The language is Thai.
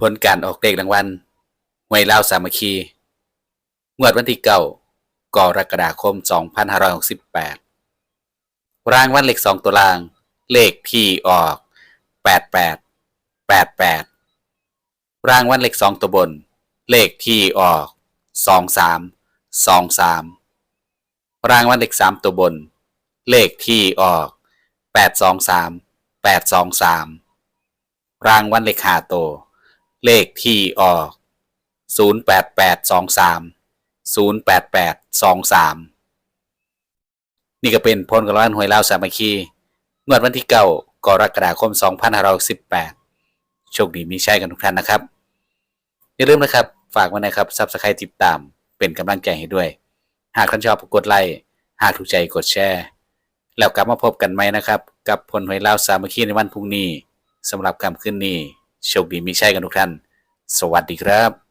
ผลการออกเลขรางวัลหวยเล่าวสามัคคี งวดวันที่เก้ากรกฎาคม 2568 รางวัลเลขสองตัวล่าง เลขที่ออก 88 88 รางวัลเลขสองตัวบน เลขที่ออก 23 23 รางวัลเลขสามตัวบน เลขที่ออก 823 823 รางวัลเลขหาตัว เลขที่ออก 08823 08823 นี่ก็เป็นพลกรานหวยเล่าวสามัคคีงวดวันที่เก้ากรกฎาคม 2518 โชคดีมีชัยกันทุกท่านนะครับ อย่าลืมนะครับ ฝากไว้นะครับซับสไครต์ติดตามเป็นกำลังใจให้ด้วย หากท่านชอบกดไลค์หากถูกใจกดแชร์ แล้วกลับมาพบกันไหมนะครับ กับพลหวยเล่าวสามัคคีในวันพรุ่งนี้สำหรับคำขึ้นนี้ โชคดีมีชัยกันทุกท่าน สวัสดีครับ